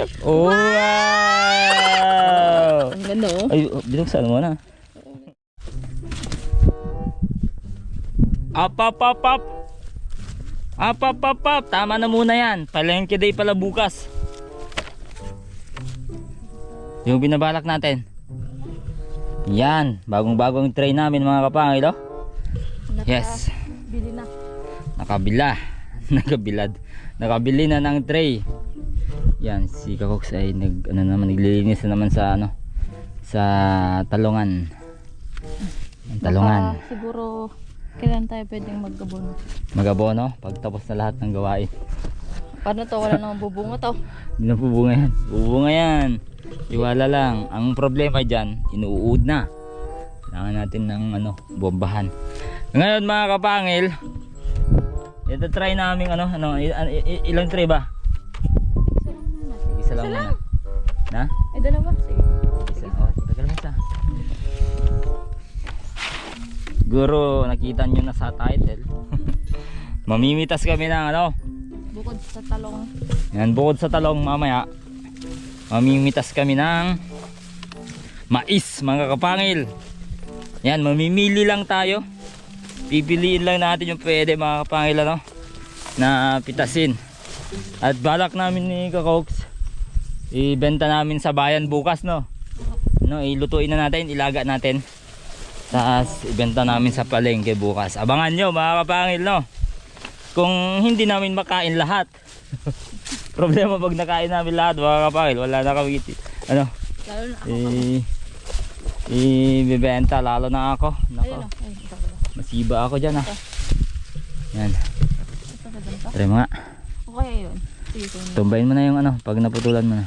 Iyak. Oh, wow! Ang ganda oh. Ay, binuksan mo na. Up, up, up, up! Up, up, up, up! Tama na muna yan. Palengke day pala bukas. Yung binabalak natin. Yan. Bagong-bagong tray namin mga kapangil, oh. Yes. Bili na. Nakabila. Nakabilad. Nakabili na ng tray. Yan, si Kakox ay nag ano naman naglilinis na naman sa ano sa talungan. Ang talungan. Baka siguro kailan tayo pwedeng magkabono. Magabono pag tapos na lahat ng gawain. Paano to? Wala namang bubunga to. Hindi na bubunga yan. Bubunga yan. Iwala lang. Ang problema dyan, inuud na. Kailangan natin ng ano, bombahan. Ngayon mga kapangil, ito try namin ano, ano, ilang tray ba? Isa lang. Sige. Isa lang. Na? Eh, dalawa. Sige. Isa. Oh, tagal mo isa. Guro, nakita nyo na sa title. Mamimitas kami ng ano, Bukod sa talong. Yan, bukod sa talong mamaya, mamimitas kami ng mais, mga kapangil. Yan, mamimili lang tayo. Pipiliin lang natin yung pwede mga kapangil ano, na pitasin. At balak namin ni Kakoks, ibenta namin sa bayan bukas no. No, ilutuin na natin, ilaga natin. Tapos ibenta namin sa palengke bukas. Abangan nyo mga kapangil no. Kung hindi namin makain lahat. Problema pag nakain namin lahat mga kapangil, wala na kami ano, Lalo na ako. i ibebenta lalo na ako. Nako, o. Ay, ito pala. masiba ako diyan ah. Yan, try mo nga. Okay, yun. Tumbayin mo na yung ano, pag naputulan mo na.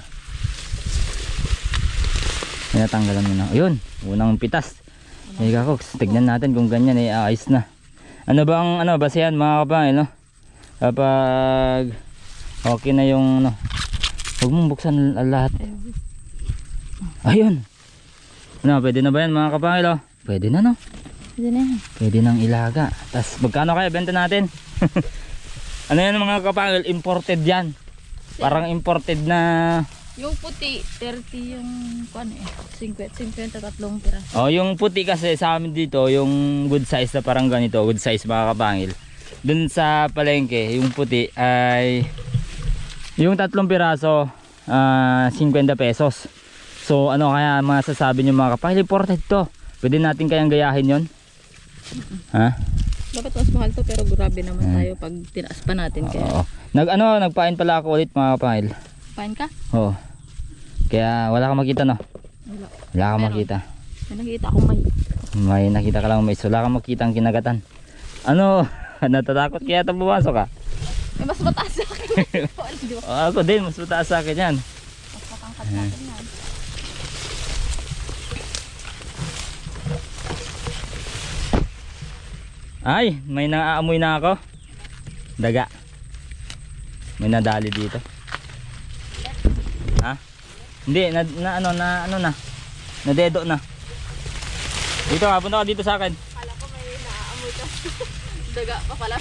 Tinatanggalan mo na. Ayun, unang pitas. Hey kakoks, tignan natin kung ganyan eh, ayos na. Ano bang ano, basehan mga kapangil no? Kapag okay na yung ano, huwag mong buksan lahat. Ayun. Ano, pwede na ba yan mga kapangil oh? Pwede na no? Pwede na yan. Pwede nang ilaga. Tapos magkano kaya benta natin? ano yan mga kapangil? Imported yan. Parang imported na... Yung puti, 30 yung, kuan eh, 50, 50, tatlong pira. Oh, yung puti kasi sa amin dito, yung good size na parang ganito, good size mga kapangil. Dun sa palengke, yung puti ay yung tatlong piraso, ah 50 pesos. So ano kaya masasabi niyo mga kapangil, imported to. Pwede natin kayang gayahin yon? Ha? Dapat mas mahal to pero grabe naman tayo pag tinaas pa natin kaya. Oo. Nag ano, nagpain pala ako ulit mga kapangil. Pain ka? Oo. Kaya wala kang makita no? Wala. Wala kang Meron. makita. May nakita akong may. May nakita ka lang may wala kang makita ang kinagatan. Ano? Natatakot kaya ito pumasok ka? May mas mataas sa akin. Wala, di ba? O, ako din, mas mataas sa akin yan. Mas matangkad sa akin yan. Ay, may naaamoy na ako. Daga. May nadali dito. Ha? Hindi, na, na ano, na ano na. Nadedo na. Dito ka, punta ka dito sa akin. Kala ko may naaamoy ka. Daga pa pala.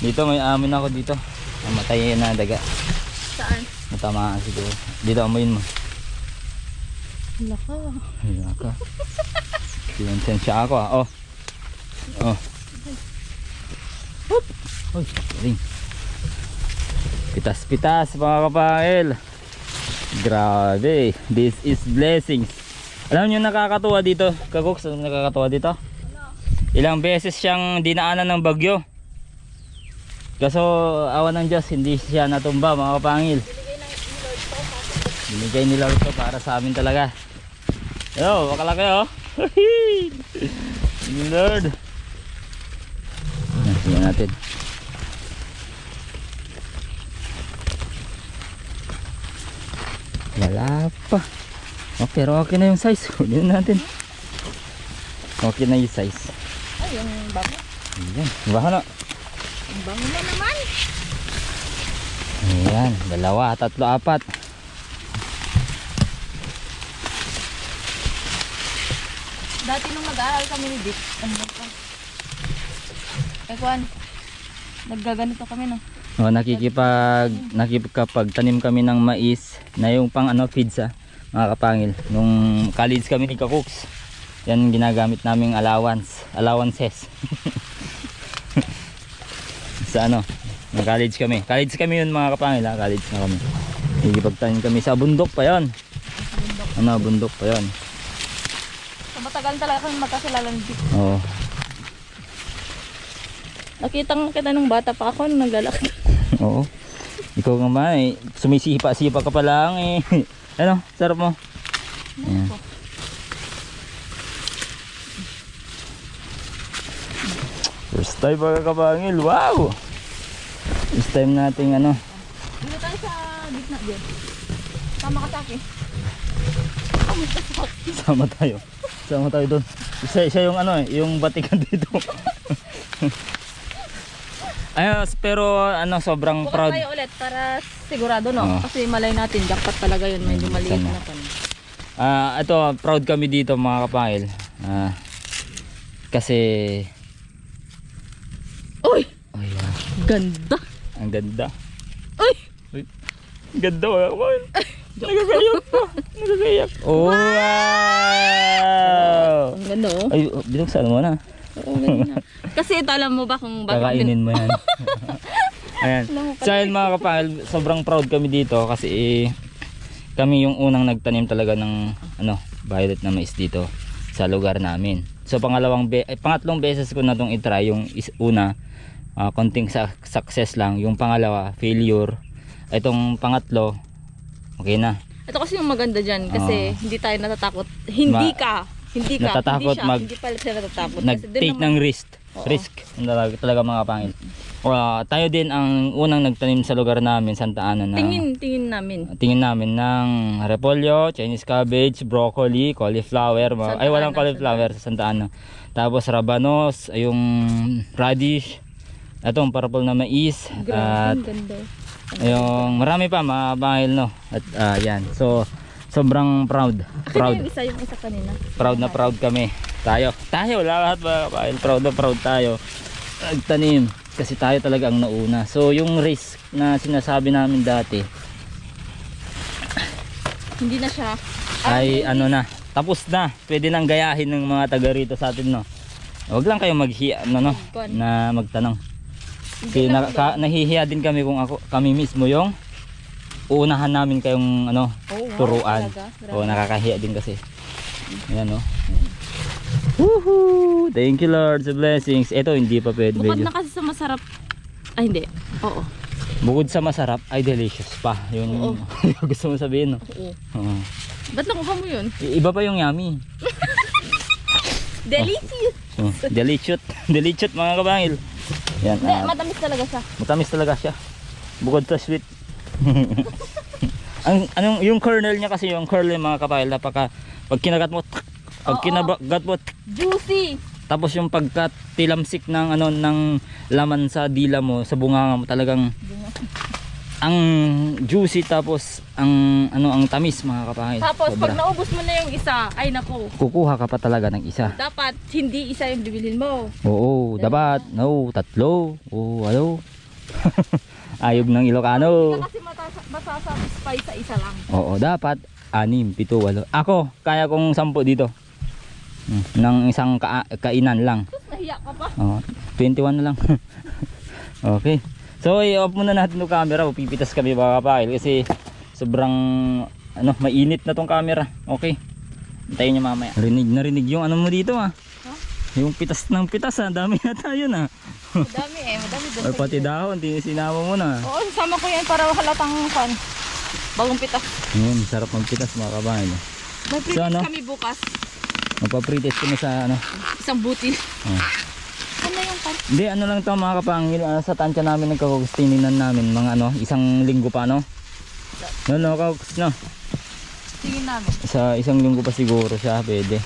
Dito, may amin ako dito. Namatay na daga. Saan? Matamaan siguro. Dito, amoyin mo. Wala ka. Ayun ka. Sinensensya ako ah. Oh. Oh. Hop. Uy, galing. Pitas-pitas mga kapangil. Grabe. This is blessings. Alam niyo nakakatuwa dito? Kakoks, nakakatuwa dito? Ilang beses siyang dinaanan ng bagyo. Kaso awan ng Diyos, hindi siya natumba mga kapangil. Binigay ni Lord to para sa amin talaga. Yo, bakala kayo. Lord. Yan, tingnan natin. Wala pa. Oh, pero okay na yung size. Huliin natin. Okay na yung size. Ay, yung bango. Ayan. Baka na. Ang bango na naman. Ayan. Dalawa, tatlo, apat. Dati nung nag-aaral kami ni Dick, ano ba pa? Eh, Kwan, naggaganito kami no. Oh, nakikipag nakikipagtanim kami ng mais na yung pang ano feeds ah, mga kapangil. Nung college kami ni Kakuks. Yan ginagamit naming allowance, allowances. sa ano, ng college kami. College kami yun mga kapangil ha, college na kami. Nakikipagtanim kami sa bundok pa yon. Ano, bundok pa yon. So, matagal talaga kami magkakilala ng Vic. Oo. Nakita nga kita nung bata pa ako nung naglalaki. Oo. Ikaw nga ba eh, sumisipa-sipa ka pa lang eh. Ano, sarap mo. Ayan. First time mga kapangil, wow! First time nating ano, Dito tayo sa gitna din. Tama ka sa akin. sama tayo. Sama tayo doon. Isa, isa yung ano eh, yung batikan dito. Ayos, pero ano, sobrang Bukas proud. tayo ulit para sigurado no. Oo. Kasi malay natin, jackpot talaga yun. Medyo maliit Sana. na pan. Ah, ito, proud kami dito mga kapangil. Ah, kasi, Uy! ay, ah, Ganda! ang ganda. Uy! Uy, ganda mga kapangil. Nagagayak pa. Nagagayak. Oh, wow! Ang ganda oh. Ay, oh, binuksan mo na. Oo, ganda. Kasi ito alam mo ba kung bakit Kakainin mo yan. Ayan. So ayun mga kapangil, sobrang proud kami dito kasi eh, kami yung unang nagtanim talaga ng ano, violet na mais dito sa lugar namin. So pangalawang be eh, pangatlong beses ko na tong i-try yung is, una ah, konting sa- success lang, yung pangalawa failure. Itong pangatlo okay na. Ito kasi yung maganda dyan kasi hindi tayo natatakot. Hindi ka. Hindi ka. Natatakot hindi siya. mag- hindi pala siya natatakot. Nag-take ng risk. Oo. Risk talaga, talaga mga kapangil. Ah, tayo din ang unang nagtanim sa lugar namin, Santa Ana na Tingin, tingin namin. tingin namin ng repolyo, Chinese cabbage, broccoli, cauliflower. Santa ay, walang Ana, cauliflower sa Santa Ana. Tapos rabanos, yung radish, itong purple na mais, Grabe, at ganda. yung marami pa mga no. At ah, yan. So sobrang proud. Proud. isa, yung isa kanina. Proud na proud kami. Tayo. Tayo lahat mga bahil. Proud na proud tayo. Nagtanim kasi tayo talaga ang nauna. So yung risk na sinasabi namin dati Hindi na siya. ay ano na tapos na. Pwede nang gayahin ng mga taga rito sa atin no? Wag lang kayo maghiya no, no na magtanong. Kasi na ka, nahihiya din kami kung ako kami mismo yung uunahan namin kayong ano Oh, wow, turuan. o nakakahiya din kasi. Ayan no Woohoo! Thank you Lord sa blessings. Ito hindi pa pwede. Bukod na kasi sa masarap. Ay, hindi. Oo. Bukod sa masarap, ay delicious pa. Yun Oo. yung gusto mo sabihin. No? Oo. Oo. Ba't nakuha mo yun? I- Iba pa yung yummy. Delicious! Oh, delicious. delicious mga kabangil. Yan. Hindi, ah, matamis talaga siya. matamis talaga siya. Bukod sa sweet. ang anong yung kernel niya kasi yung kernel mga kapangil napaka pag kinagat mo tak, pag Oo. kinagat mo Juicy! tapos yung pagkatilamsik ng ano ng laman sa dila mo sa bunganga mo talagang ang juicy tapos ang ano ang tamis mga kapangil. Tapos, pag Sobra. naubos mo na yung isa, ay naku, kukuha ka pa talaga ng isa. dapat hindi isa yung bibilhin mo. Oo, dapat. No, tatlo. Oo, ano? Ayog ng Ilocano. Hindi ka kasi matasa- masasatisfy sa isa lang. Oo, dapat. Anim, pito, walo. Ako, kaya kong sampu dito. Hmm, Ng isang ka- kainan lang. Nahiya ka pa. Oo, 21 na lang. okay. So, i-off muna natin yung camera. Pipitas kami mga kapakil kasi sobrang ano, mainit na tong camera. Okay. Hintayin nyo mamaya. Rinig na rinig yung ano mo dito ah. Ha? Yung pitas ng pitas ah. Dami na tayo na. Madami eh, madami doon. Or pati dahon, di sinama mo na. Oo, sama ko yan para halatang fan. Bagong pitas. Ngayon, sarap magpitas mga kabayan. May So, ano? kami bukas. Magpapritis ko na sa ano. Isang buti. Oh. Ano yung pan? Hindi, ano lang to mga kapangil. ah, sa tansya namin nagkakustininan namin. Mga ano, isang linggo pa no? No, no, kakus, no. Tingin namin. Sa isang linggo pa siguro siya pwede.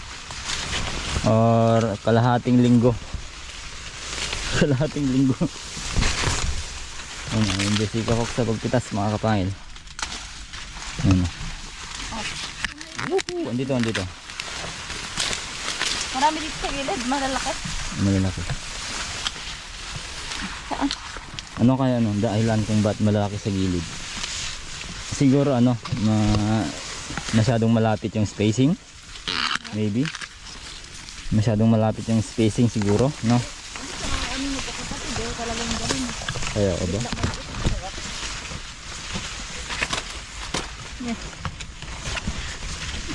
Or kalahating linggo. kalahating linggo. Ano, yung Jessica Cox sa pagpitas mga kapangil. Ano. Woohoo! Andito, andito. Marami dito sa gilid, malalaki. Malalaki. Saan? Ano kaya ano, dahilan kung ba't malaki sa gilid? Siguro ano, ma masyadong malapit yung spacing. Maybe. Masyadong malapit yung spacing siguro, no? Kaya o ba? Yes.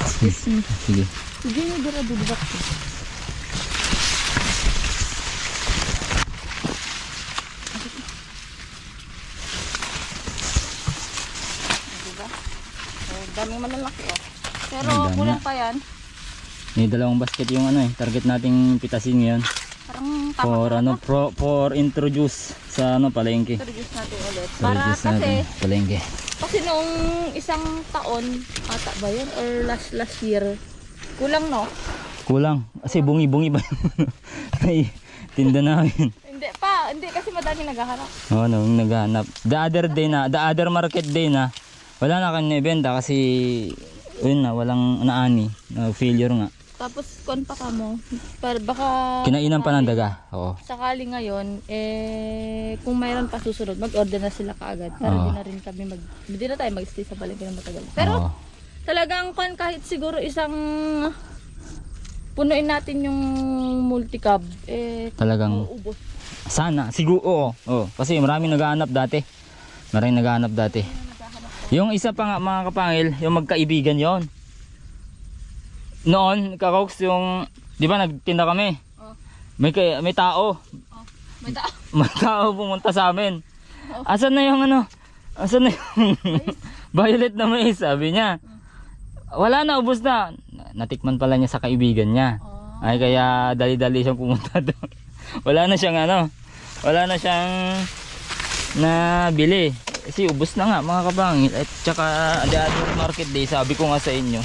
Excuse me. Sige. Sige dira dudubak ko. Diba? Oh, daming malalaki oh. Pero Ang dami kulang pa yan. May dalawang basket yung ano eh, target nating pitasin ngayon. Parang tama For ano, pro, for introduce sa ano, palengke. Introduce natin ulit. Para Introduce kasi, natin, palengke. kasi noong isang taon, ata ba yun? Or last last year, kulang no? Kulang. Kasi bungi-bungi ba yung may tinda namin. Hindi pa, hindi kasi madami naghahanap. Oo, no, yung naghanap. The other day na, the other market day na, wala na kami ibenta kasi, yun na, walang naani. na failure nga. Tapos kon pa ka mo. Para baka Kinainan pa ng daga. Oo. sakali ngayon, eh, kung mayroon pa susunod, mag-order na sila kaagad. Para Oo. di na rin kami mag, hindi na tayo mag-stay sa palengke na matagal. Pero Oo. talagang kon kahit siguro isang punuin natin yung multicab, eh, Talagang, uubos. sana. Siguro, oo. oo. Kasi maraming naghahanap dati. Maraming naghahanap dati. Yung isa pa nga mga kapangil, yung magkaibigan yon. Noon, kakauks yung, di ba nagtinda kami? Oh. May, kay- may tao, Oh, may tao. may tao pumunta sa amin. Oh. Asan na yung ano? Asan na yung violet na mais? Sabi niya. Wala na, ubos na. Natikman pala niya sa kaibigan niya. Oh. Ay kaya dali-dali siyang pumunta doon. Wala na siyang ano. Wala na siyang nabili. Kasi ubos na nga mga kabangil. At saka the other market day, sabi ko nga sa inyo.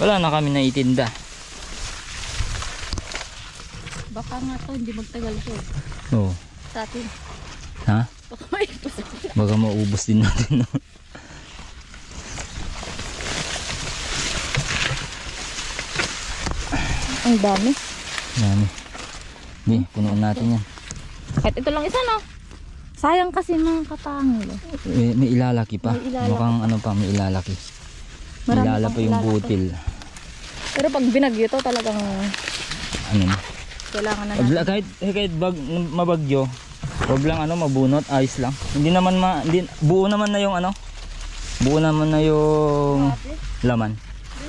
Wala na kami naitinda. Baka nga to, hindi magtagal to. Oo. Sa atin. Ha? Baka maubos din natin. No? Ang dami. Dami. Hindi, punuan natin yan. Kahit ito lang isa no. Sayang kasi mga katangil. eh. May, may ilalaki pa. May ilalaki Mukhang ano pa, may ilalaki. May Marami ilala pa yung ilalaki. butil. Pero pag binagyo to talagang Ano na. kailangan na natin. kahit eh, kahit bag, mabagyo, wag lang ano mabunot, ayos lang. Hindi naman ma hindi, buo naman na yung ano. Buo naman na yung laman.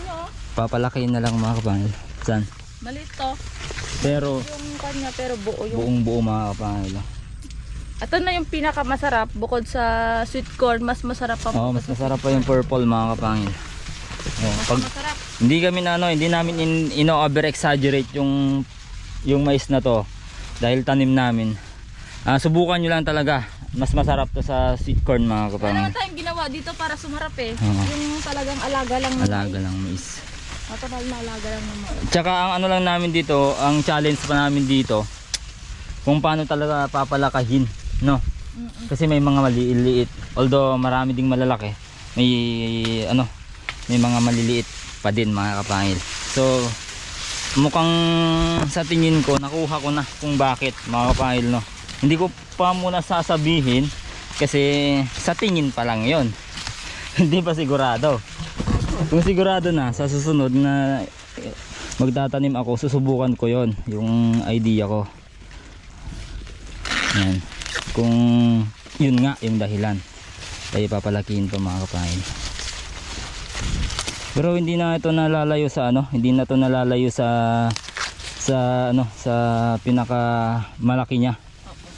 Oh. Papalakihin na lang mga kapangil. San? Maliit to. Pero Yung kanya pero buo yung. buong buo mga kapangil. Ito na yung pinakamasarap bukod sa sweet corn, mas masarap pa. Oo, mas masarap pa yung purple mga kapangil. Oh, Mas pag masarap. hindi kami na ano, hindi namin in, ino-over exaggerate yung yung mais na to dahil tanim namin. Ah, subukan nyo lang talaga. Mas masarap to sa sweet corn mga kapangil. naman tayong ginawa dito para sumarap eh. Oo. Yung talagang alaga lang ng Alaga lang mais. Natural na alaga lang ng mais. Tsaka ang ano lang namin dito, ang challenge pa namin dito, kung paano talaga papalakahin, no? Kasi may mga maliliit, although marami ding malalaki, may ano, may mga maliliit pa din mga kapangil. So, mukhang sa tingin ko, nakuha ko na kung bakit mga kapangil, no? Hindi ko pa muna sasabihin kasi sa tingin pa lang yon Hindi pa sigurado. Kung sigurado na sa susunod na magtatanim ako, susubukan ko yon yung idea ko. Yan. Kung yun nga yung dahilan. Kaya papalakihin to mga kapangil. Pero hindi na ito nalalayo sa ano, hindi na to nalalayo sa sa ano, sa pinaka malaki niya.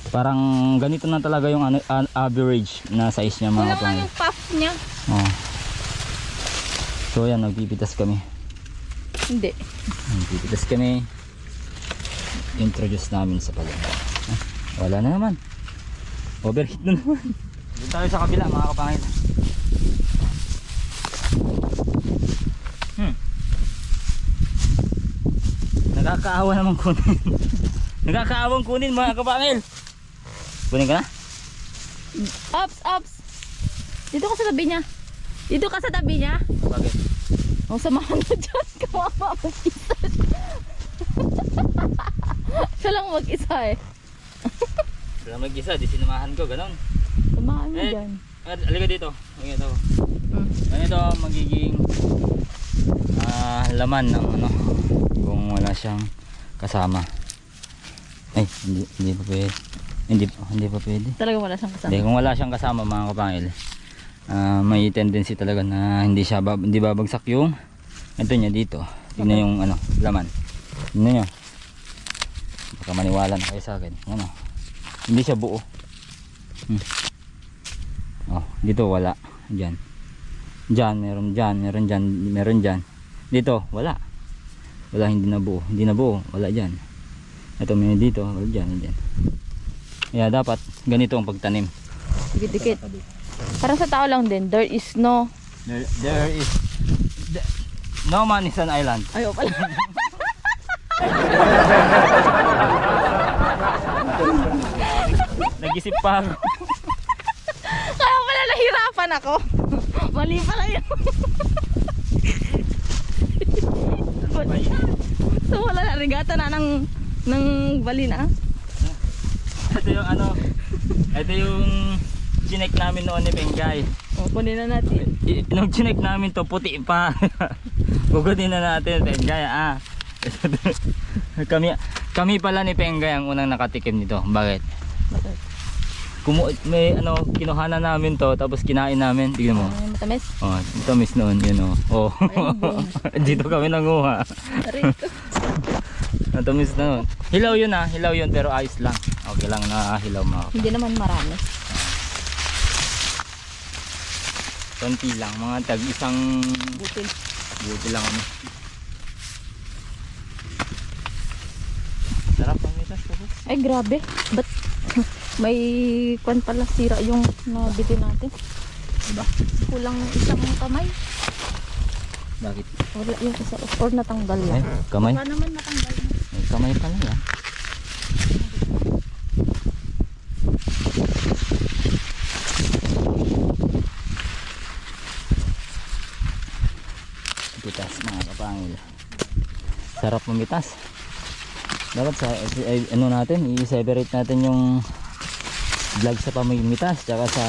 Parang ganito na talaga yung ano, an- average na size niya mga kapangil. yung puff niya. Oh. So yan, nagpipitas kami. Hindi. Nagpipitas kami. Introduce namin sa palengke. Ah, wala na naman. Overheat na naman. Doon tayo sa kabila mga kapangil. Hmm. Nakakaawa naman kunin. Nakakaawang kunin mga kapangil. Kunin ka na? Ups, ups. Dito ka sa tabi niya. Dito ka sa tabi niya. Bakit? O, samahan mo dyan. Kawawa mag-isa. siya. siya lang mag-isa eh. Sila mag-isa, di sinamahan ko, ganon. Tumaan mo Eh. dyan. At halika dito. Halika dito. Mm. Ganito magiging ah, laman ng ano kung wala siyang kasama. Ay, hindi, hindi pa pwede. Hindi, hindi pa pwede. Talaga wala siyang kasama. Hindi, kung wala siyang kasama mga kapangil, ah, may tendency talaga na hindi siya bab hindi babagsak yung ito niya dito. Tingnan yung ano, laman. Tingnan niyo. Baka maniwala na kayo sa akin. Ano? Hindi siya buo. Hmm. Oh, dito wala. Diyan. Diyan, meron diyan, meron diyan, meron diyan. Dito, wala. Wala hindi na buo. Hindi na buo, wala diyan. Ito may dito, wala diyan, diyan. Kaya dapat ganito ang pagtanim. Dikit-dikit. Parang sa tao lang din, there is no... There, there is the- no man is an island. Ayaw pala. Nag-isip pa ako. Kaya pala nahirapan ako. Mali pala yun. so wala na, regata na ng, ng bali na. Ito yung ano, ito yung chinek namin noon ni Pengay. O, kunin na natin. I- Nung chinek namin to, puti pa. Gugutin na natin, Pengay. Ah. kami, kami pala ni Pengay ang unang nakatikim nito. Bakit? Bakit? Kumu may ano, kinuhanan namin to, tapos kinain namin. Tignan mo. Ay, matamis. Oh, ito miss noon, yun oh. Oh. Dito kami nanguha. Rito. Matamis na nun. Hilaw yun ah, hilaw yun pero ayos lang. Okay lang na hilaw kapatid. Hindi naman marami. Konti lang, mga tag isang Butil. buti lang ano. Sarap ang mitas tapos. Ay, grabe. Ba't may kwan pala sira yung nabili natin? Diba? Kulang isang kamay. Bakit? Wala yung isa. Or natanggal Ay, yan. kamay. Baka naman natanggal na. May kamay pala yan. Pitas mga kapangil. Sarap mamitas. Dapat sa ano natin, i-separate natin yung vlog sa pamimitas tsaka sa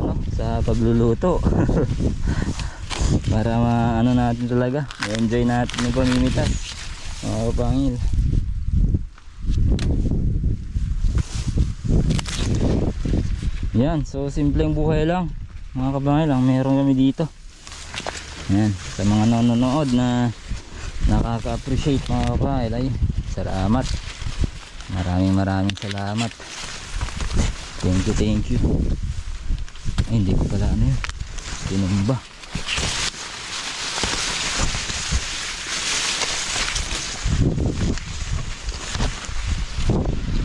ano, sa pagluluto. Para ma ano natin talaga, enjoy natin yung pamimitas. Mga kapangil. Yan, so simpleng buhay lang. Mga kabangil lang, meron kami dito. Yan, sa mga nanonood na nakaka-appreciate mga kapangil ay salamat. Maraming maraming salamat. Thank you, thank you. Ay, hindi ko pala ano yun. Tinumba.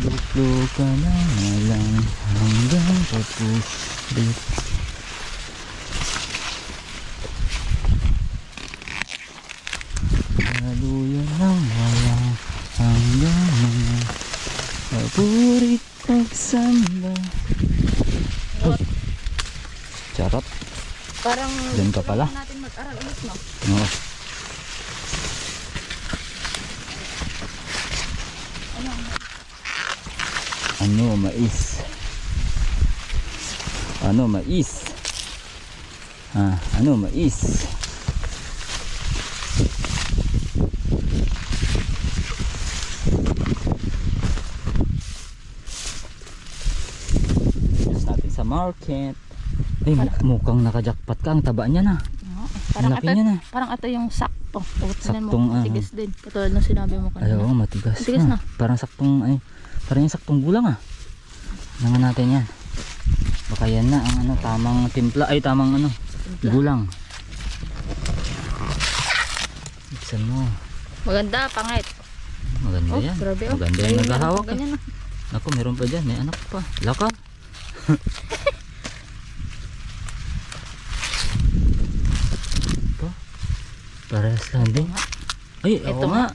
Luklo ka na lang hanggang papulit. Naluyan ng walang hanggang mga papurit pagsamba. Oh. Charot. Parang Diyan ka pala. natin mag-aral ulit, no? Oo. Ano, mais. Ano, mais. Ah, ano, mais. Yes, natin sa market. Ay, mu- mukhang nakajakpat ka. Ang taba niya na. Parang laki ata, niya na. parang ata yung sakto. Saktong, mo, ah. tigas din. Katulad ng sinabi mo Ay, kanina. oo, matigas, Matigas na. na. Parang saktong, ay, parang yung saktong gulang ah. Nangan natin yan. Baka yan na ang ano, tamang timpla, ay tamang ano, Timpla. gulang. Buksan mo. Maganda, pangit. Maganda Oh, yan. grabe oh. Maganda yung naghahawak eh. ganyan, ah. Ako, meron pa dyan. May anak pa. Laka. Parehas lang din. nga. Ay, Ito ako nga.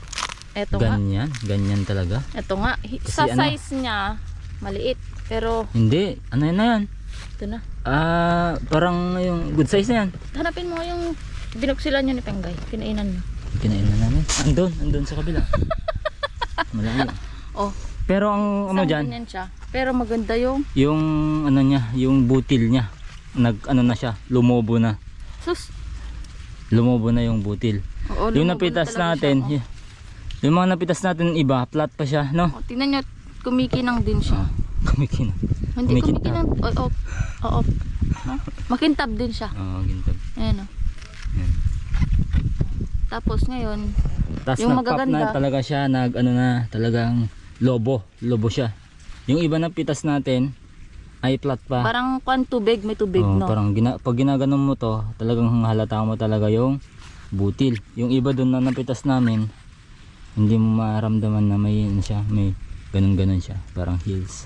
Eto nga. Ganyan. Ganyan talaga. Ito nga. Hi- Kasi Sa ano? size niya, maliit. Pero, Hindi. Ano yan na yan? ito na. Ah, parang yung good size na yan. Hanapin mo yung binuksilan niyo ni Penggay. Kinainan niyo. Kinain na namin. Andun, andun sa kabila. Malayo. Oh, Pero ang ano Isang dyan, ganyan siya. Pero maganda yung yung ano niya, yung butil niya. Nag ano na siya, lumobo na. sus. Lumobo na yung butil. Oo, yung na napitas talaga natin, siya, y- yung mga napitas natin iba, flat pa siya, no? oh. Oh, tingnan nyo, kumikinang din siya. Kumikina. Hindi kumikintab. kumikinang. Oo. Oo. No? Makintab din siya. Oo, gintab. Ayan o. Yan. Tapos ngayon, Tapos Yung nag-pop na magaganda. talaga siya, nag ano na, talagang lobo, lobo siya. Yung iba na pitas natin ay flat pa. parang kwan tubig, may tubig, Oo, no? parang gina, pag ginaganon mo to, talagang halata mo talaga yung butil. Yung iba doon na napitas namin, hindi mo maramdaman na may ano siya, may ganun-ganun siya, parang heels.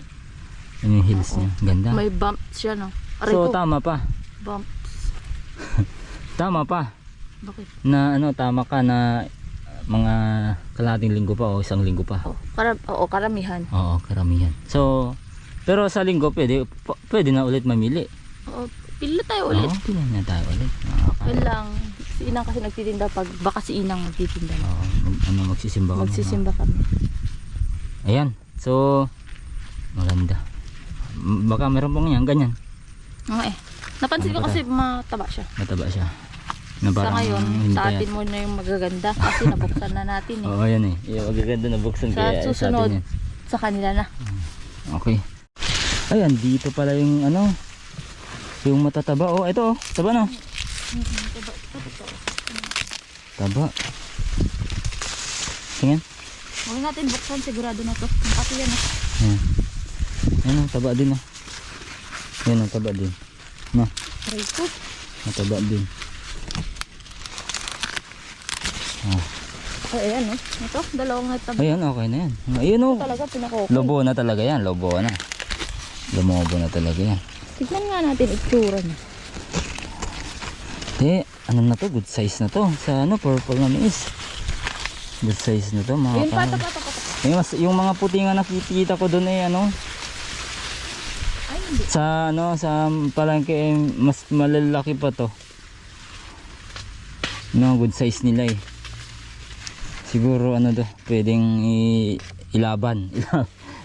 Ano yung heels niya? Ganda. May bump siya, no? Aray so ko, tama pa. bump. Tama pa. Bakit? Na ano, tama ka na mga kalating linggo pa o isang linggo pa. Oh, karam oo, karamihan. Oo, karamihan. So, pero sa linggo pwede, pwede na ulit mamili. Oo, pila tayo ulit. Oo, pili na tayo ulit. Oo, Yun lang. Si Inang kasi nagtitinda pag baka si Inang nagtitinda. na. Oo, mag- ano, magsisimba kami. Magsisimba kami. Ayan. So, maganda. Baka meron pong yan, ganyan. Oo eh. Napansin ko Ano ba kasi mataba siya. Mataba siya. Na Sa parang ngayon, hindi sa kaya- atin mo na yung magaganda kasi nabuksan na natin eh. Oo, yan eh. Yung magaganda na buksan Sa kaya susunod, sa atin yan. sa kanila na. Okay. Ayan, dito pala yung ano, yung matataba. Oh, ito oh, taba na. Taba. Tingnan. Huwag natin buksan, sigurado na to. Kasi yan eh. Ayan. Ayan oh, taba din oh. Ayan oh, taba din. No, Aray ko. mataba din. Oh. Oh, ayan oh. Ito, dalawang nataba. Ayan, okay na yan. Ayan oh. Talaga pinakoko. Lobo na talaga yan, lobo na. Lumobo na talaga yan. Tignan nga natin itsura niya. Eh, ano na to? Good size na to. Sa ano, purple na mais. Good size na to, mga kapatid. pato, pato, pato. Yung, mas, yung mga puti nga nakikita ko doon eh, ano, Ay, hindi. sa ano, sa palengke eh, mas malalaki pa to. No, good size nila eh. Siguro ano to, pwedeng i- ilaban.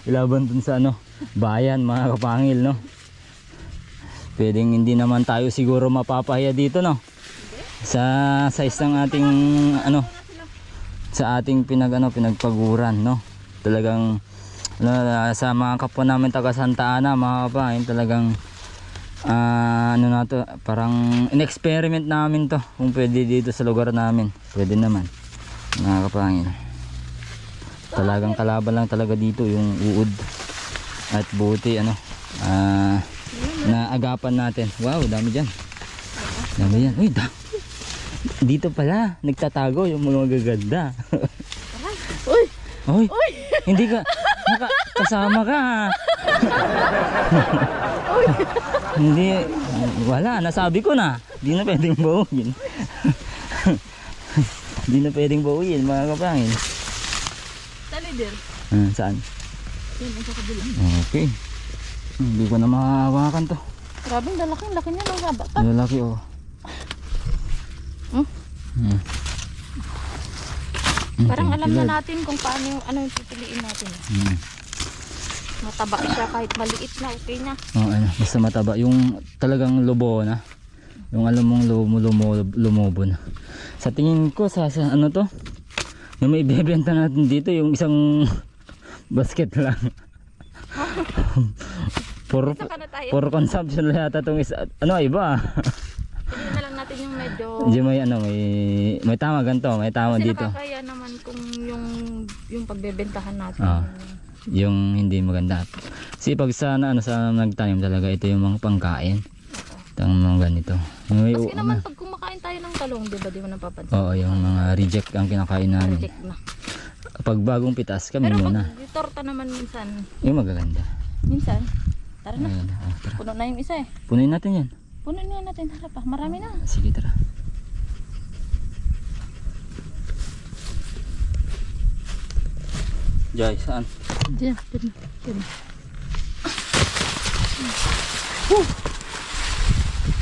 Ilaban dun sa ano, bayan, mga kapangil, no? Pwedeng hindi naman tayo siguro mapapahiya dito, no? Sa size ng ating ano, sa ating pinag ano, pinagpaguran, no? Talagang ano, sa mga kapwa namin taga Santa Ana, mga kapangil, talagang ah, ano na to, parang in-experiment namin to kung pwede dito sa lugar namin. Pwede naman. Mga kapangil. Talagang kalaban lang talaga dito yung uod at buti ano ah na agapan natin. Wow, dami diyan. Dami yan. Uy, da- dito pala nagtatago yung mga gaganda. Uy! Uy, hindi ka naka, kasama ka. hindi wala, nasabi ko na. Hindi na pwedeng bawin. Hindi na pwedeng bawin mga kapangil. Leader. Ah, saan? Yun, ang sa kabila. Okay. Hindi ko na mahahawakan to. Grabe, ang laki, niya ng haba pa. Lalaki oh. Hmm? Hmm. Hmm, Parang alam na natin kung paano yung ano yung pipiliin natin. Hmm. Mataba siya kahit maliit na, okay na. Oh, ano, basta mataba. Yung talagang lubo na. Yung alam mong lumo, lumo, lumobo na. Sa tingin ko, sa, sa ano to? Yung may ibebenta natin dito, yung isang basket lang. for, na for consumption lang yata itong isa. Ano, iba. Piliin na lang natin yung medyo... Hindi may ano, may, may tama ganito, may tama Kasi dito. nakakaya naman kung yung yung pagbebentahan natin. Ah. Yung hindi maganda. Kasi pag sa na, ano, sa nagtanim talaga, ito yung mga pangkain. Itong mga ganito. May, Maski naman pag kumakain tayo ng talong, di ba? Di mo napapansin. Oo, yung mga reject ang kinakain namin. Reject na. Pag bagong pitas, kami Pero muna. pag torta naman minsan, Yung magaganda. minsan, tara na. Magaganda. Oh, tara. Puno na yung isa eh. Punuin natin yan. Puno na natin. Harap pa. Marami na. Sige, tara. Jai, saan? Diyan, diyan. diyan.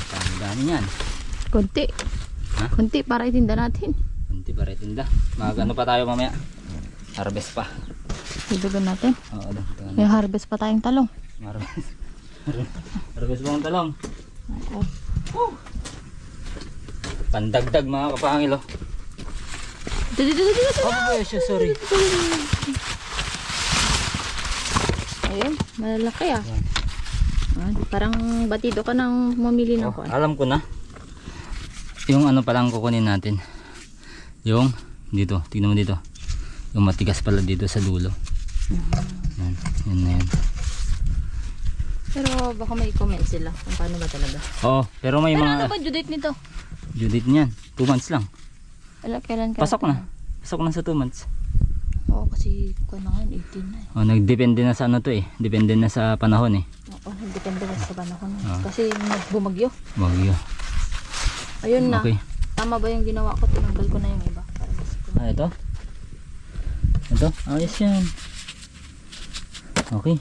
Dami-dami yan. Kunti. Ha? Kunti para itinda natin. Kunti pa rin tinda. Mag ano pa tayo mamaya? Harvest pa. Idugan natin. Oo, lang. Ito, May harvest pa tayong talong. Harvest. Harvest mo ang talong. Oo. Pandagdag mga kapangil oh. Oh, siya, sorry. Ayun, malalaki ah. Ayan, parang batido ka nang mamili ng Oh, kuan. alam ko na. Yung ano pa lang kukunin natin. Yung dito, tignan mo dito. Yung matigas pala dito sa dulo. Yan, yan na yan. Pero baka may comment sila kung paano ba talaga. Oo, pero may Pero ano mga ba due date nito? Judith niyan. 2 months lang. Wala, kailan ka? Pasok na. Pasok na sa 2 months. Oo, kasi kuan na ngayon, 18 na eh. Oh, nagdepende na sa ano to eh. Depende na sa panahon eh. Oo, depende kasi sa panahon. Ah. Kasi nagbumagyo. Bagyo. Ayun na. Okay. Tama ba yung ginawa ko? Tinanggal ko na yung iba. Para mas Ah, ito? Ito? Ayos yan. Okay.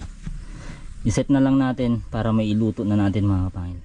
I-set na lang natin para may iluto na natin mga kapangil.